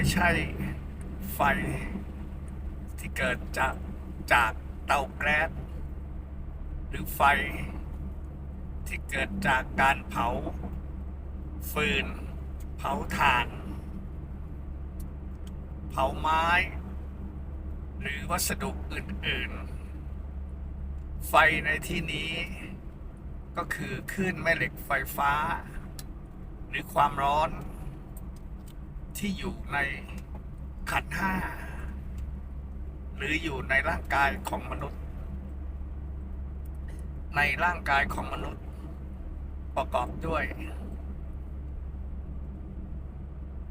ไม่ใช่ไฟที่เกิดจากจากเตาแก๊สหรือไฟที่เกิดจากการเผา ฟืน เผาถ่าน เผาไม้ หรือวัสดุอื่น ๆ ไฟในที่นี้ ก็คือคลื่นแม่เหล็กไฟฟ้า หรือความร้อน ที่อยู่ในขันห้า หรืออยู่ในร่างกายของมนุษย์ ในร่างกายของมนุษย์ ประกอบด้วย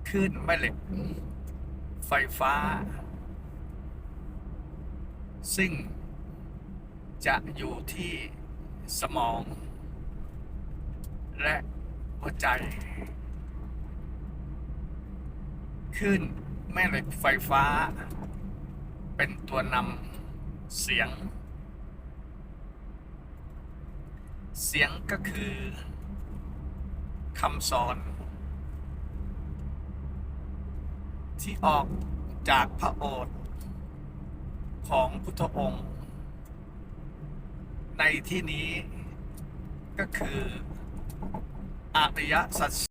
คลื่นแม่เหล็ก ไฟฟ้า ซึ่งจะอยู่ที่สมอง และหัวใจ ขึ้นแม่เหล็กไฟฟ้า เป็นตัวนำเสียง เสียงก็คือคำสอน ที่ออกจากพระโอษฐ์ของพุทธองค์ ในที่นี้ก็คืออริยสัจส